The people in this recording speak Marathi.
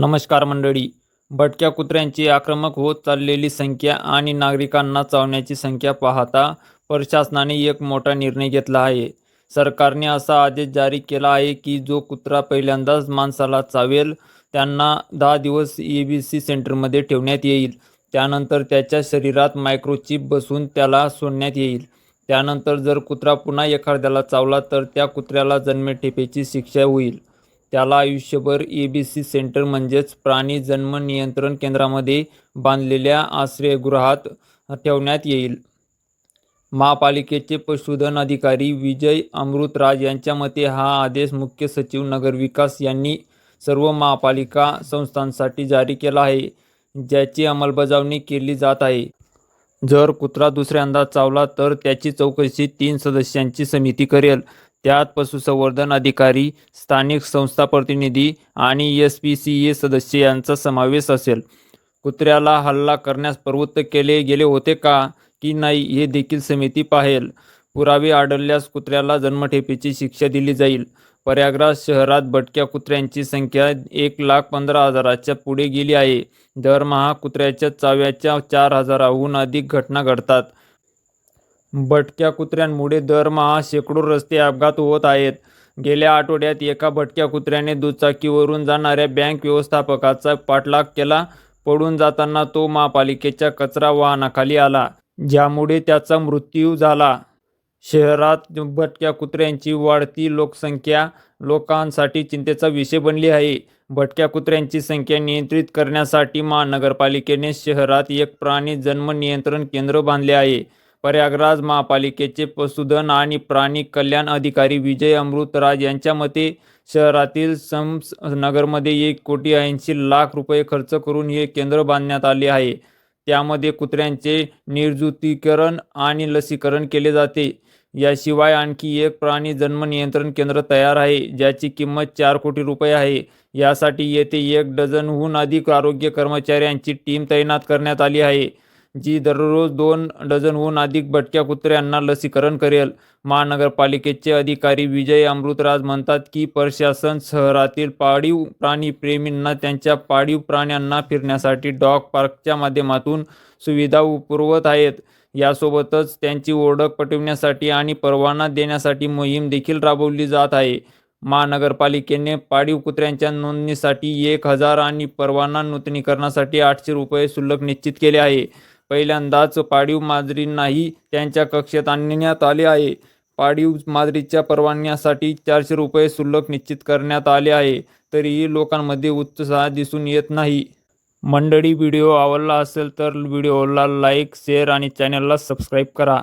नमस्कार मंडळी. भटक्या कुत्र्यांची आक्रमक होत चाललेली संख्या आणि नागरिकांना चावण्याची संख्या पाहता प्रशासनाने एक मोठा निर्णय घेतला आहे. सरकारने असा आदेश जारी केला आहे की जो कुत्रा पहिल्यांदाच माणसाला चावेल त्यांना दहा दिवस ए बी सी सेंटरमध्ये ठेवण्यात येईल. त्यानंतर त्याच्या शरीरात मायक्रोचिप बसून त्याला सोडण्यात येईल. त्यानंतर जर कुत्रा पुन्हा एखाद्याला चावला तर त्या कुत्र्याला जन्मठेपेची शिक्षा होईल. त्याला आयुष्यभर ए बी सी सेंटर म्हणजेच प्राणी जन्म नियंत्रण केंद्रामध्ये बांधलेल्या आश्रयगृहात ठेवण्यात येईल. महापालिकेचे पशुधन अधिकारी विजय अमृतराज यांच्या मते हा आदेश मुख्य सचिव नगरविकास यांनी सर्व महापालिका संस्थांसाठी जारी केला आहे ज्याची अंमलबजावणी केली जात आहे. जर कुत्रा दुसऱ्यांदा चावला तर त्याची चौकशी तीन सदस्यांची समिती करेल. त्यात पशुसंवर्धन अधिकारी स्थानिक संस्था प्रतिनिधी आणि एस पी सी ए सदस्य यांचा समावेश असेल. कुत्र्याला हल्ला करण्यास प्रवृत्त केले गेले होते का की नाही हे देखील समिती पाहेल. पुरावे आढळल्यास कुत्र्याला जन्मठेपेची शिक्षा दिली जाईल. प्रयागराज शहरात भटक्या कुत्र्यांची संख्या एक लाख पंधरा हजाराच्या पुढे गेली आहे. दरमहा कुत्र्याच्या चाव्याच्या चार हजाराहून अधिक घटना घडतात. भटक्या कुत्र्यांमुळे दरमहा शेकडो रस्ते अपघात होत आहेत. गेल्या आठवड्यात एका भटक्या कुत्र्याने दुचाकीवरून जाणाऱ्या बँक व्यवस्थापकाचा पाठलाग केला. पडून जाताना तो महापालिकेच्या कचरा वाहनाखाली आला ज्यामुळे त्याचा मृत्यू झाला. शहरात भटक्या कुत्र्यांची वाढती लोकसंख्या लोकांसाठी चिंतेचा विषय बनली आहे. भटक्या कुत्र्यांची संख्या नियंत्रित करण्यासाठी महानगरपालिकेने शहरात एक प्राणी जन्म नियंत्रण केंद्र बांधले आहे. प्रयागराज महापालिकेचे पशुधन आणि प्राणी कल्याण अधिकारी विजय अमृतराज यांच्या मते शहरातील सम्स नगरमध्ये एक कोटी ऐंशी लाख रुपये खर्च करून हे केंद्र बांधण्यात आले आहे. त्यामध्ये कुत्र्यांचे निर्जुतीकरण आणि लसीकरण केले जाते. याशिवाय आणखी एक प्राणी जन्म नियंत्रण केंद्र तयार आहे ज्याची किंमत चार कोटी रुपये आहे. यासाठी येथे एक डझनहून अधिक आरोग्य कर्मचाऱ्यांची टीम तैनात करण्यात आली आहे. जी दररोज दोन डझनहून अधिक भटक्या कुत्र्यांना लसीकरण करेल. महानगरपालिकेचे अधिकारी विजय अमृतराज म्हणतात की प्रशासन शहरातील पाळीव प्राणीप्रेमींना त्यांच्या पाळीव प्राण्यांना फिरण्यासाठी डॉग पार्कच्या माध्यमातून सुविधा पुरवत आहेत. यासोबतच त्यांची ओळख पटवण्यासाठी आणि परवाना देण्यासाठी मोहीम देखील राबवली जात आहे. महानगरपालिकेने पाळीव कुत्र्यांच्या नोंदणीसाठी एक हजार आणि परवाना नूतनीकरणासाठी आठशे रुपये शुल्क निश्चित केले आहे. पहिल्यांदाच पाळीव मांजरींनाही त्यांच्या कक्षेत आणण्यात आले आहे. पाळीव मांजरीच्या परवान्यासाठी चारशे रुपये शुल्क निश्चित करण्यात आले आहे. तरीही लोकांमध्ये उत्साह दिसून येत नाही. मंडळी व्हिडिओ आवडला असेल तर व्हिडिओला लाईक शेअर आणि चॅनलला सबस्क्राईब करा.